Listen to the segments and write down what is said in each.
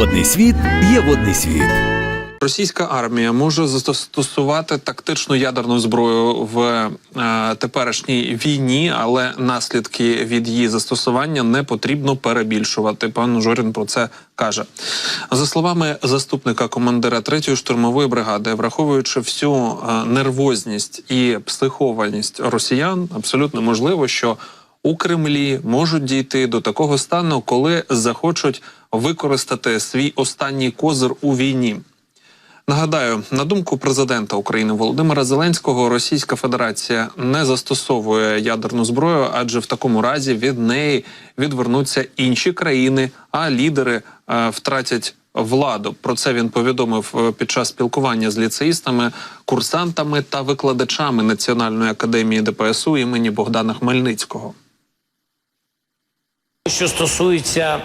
Водний світ є водний світ. Російська армія може застосувати тактичну ядерну зброю в е, теперішній війні, але наслідки від її застосування не потрібно перебільшувати. Пан Жорін про це каже. За словами заступника командира 3-ї штурмової бригади, враховуючи всю е, нервозність і психованість росіян, абсолютно можливо, що у Кремлі можуть дійти до такого стану, коли захочуть використати свій останній козир у війні. Нагадаю, на думку президента України Володимира Зеленського, Російська Федерація не застосовує ядерну зброю, адже в такому разі від неї відвернуться інші країни, а лідери е, втратять владу. Про це він повідомив е, під час спілкування з ліцеїстами, курсантами та викладачами Національної академії ДПСУ імені Богдана Хмельницького. Що стосується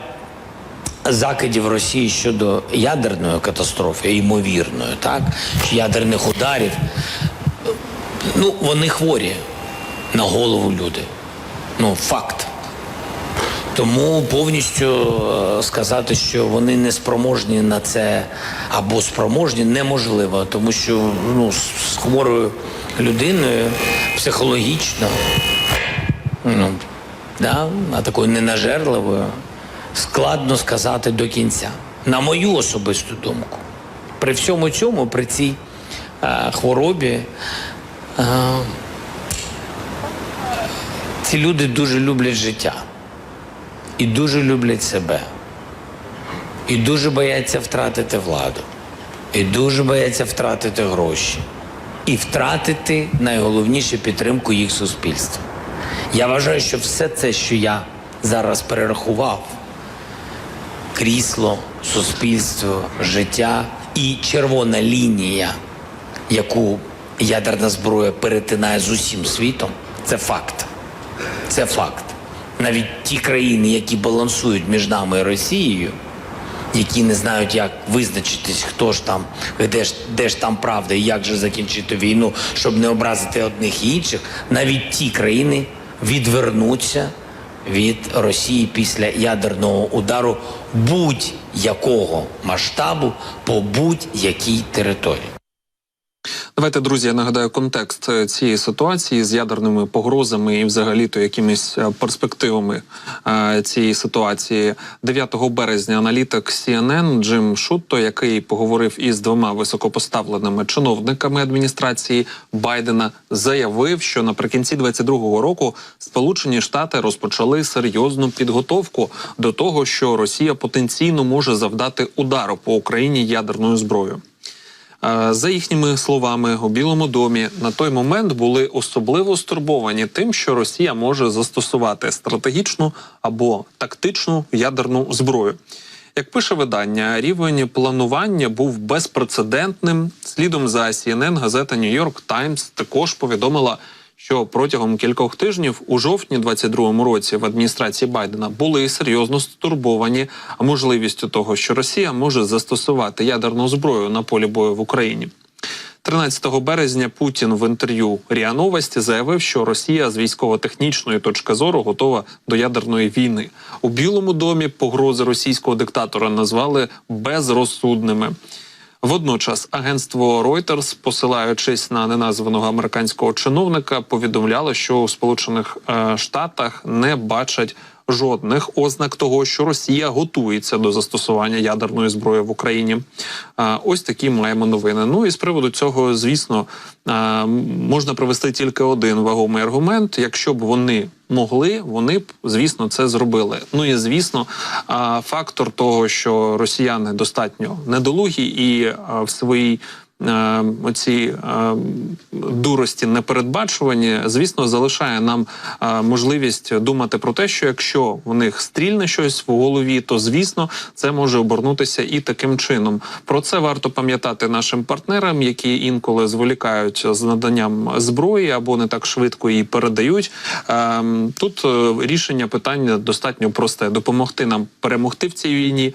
закидів Росії щодо ядерної катастрофи, ймовірної, так ядерних ударів, ну вони хворі на голову люди. Ну, факт. Тому повністю е, сказати, що вони не спроможні на це або спроможні, неможливо, тому що ну, з хворою людиною психологічно ну, да, а такою ненажерливою, складно сказати до кінця. На мою особисту думку. При всьому цьому, при цій е, хворобі, е, ці люди дуже люблять життя і дуже люблять себе, і дуже бояться втратити владу, і дуже бояться втратити гроші, і втратити найголовніше підтримку їх суспільства. Я вважаю, що все це, що я зараз перерахував, крісло, суспільство, життя і червона лінія, яку ядерна зброя перетинає з усім світом, це факт. Це факт. Навіть ті країни, які балансують між нами і Росією, які не знають, як визначитись, хто ж там, де ж, де ж там правда і як же закінчити війну, щоб не образити одних і інших, навіть ті країни відвернуться від Росії після ядерного удару будь-якого масштабу по будь-якій території. Давайте, друзі, я нагадаю контекст е, цієї ситуації з ядерними погрозами і, взагалі, то якимись е, перспективами е, цієї ситуації. 9 березня аналітик CNN Джим Шутто, який поговорив із двома високопоставленими чиновниками адміністрації Байдена, заявив, що наприкінці 22-го року Сполучені Штати розпочали серйозну підготовку до того, що Росія потенційно може завдати удару по Україні ядерною зброєю. За їхніми словами, у Білому домі на той момент були особливо стурбовані тим, що Росія може застосувати стратегічну або тактичну ядерну зброю. Як пише видання, рівень планування був безпрецедентним. Слідом за CNN газета New York Times також повідомила, що протягом кількох тижнів у жовтні 22-му році в адміністрації Байдена були серйозно стурбовані можливістю того, що Росія може застосувати ядерну зброю на полі бою в Україні. 13 березня Путін в інтерв'ю РІА Новості заявив, що Росія з військово-технічної точки зору готова до ядерної війни. У Білому домі погрози російського диктатора назвали безрозсудними. Водночас агентство Reuters, посилаючись на неназваного американського чиновника, повідомляло, що у Сполучених е, Штатах не бачать жодних ознак того, що Росія готується до застосування ядерної зброї в Україні. Е, ось такі маємо новини. Ну і з приводу цього, звісно, е, можна привести тільки один вагомий аргумент. Якщо б вони могли, вони б звісно це зробили. Ну і звісно, фактор того, що росіяни достатньо недолугі і в своїй. Е, Оці е, дурості непередбачувані, звісно, залишає нам е, можливість думати про те, що якщо в них стрільне щось в голові, то звісно це може обернутися і таким чином. Про це варто пам'ятати нашим партнерам, які інколи зволікають з наданням зброї або не так швидко її передають. Тут рішення питання достатньо просте: допомогти нам перемогти в цій війні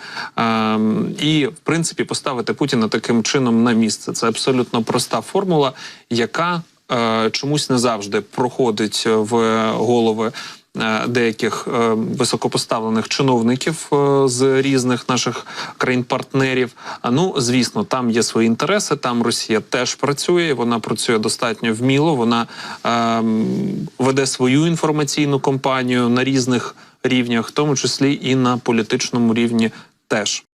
і, в принципі, поставити Путіна таким чином на місце. Це абсолютно проста формула, яка е, чомусь не завжди проходить в голови е, деяких е, високопоставлених чиновників е, з різних наших країн-партнерів. А ну, звісно, там є свої інтереси. Там Росія теж працює. Вона працює достатньо вміло. Вона е, веде свою інформаційну кампанію на різних рівнях, в тому числі і на політичному рівні теж.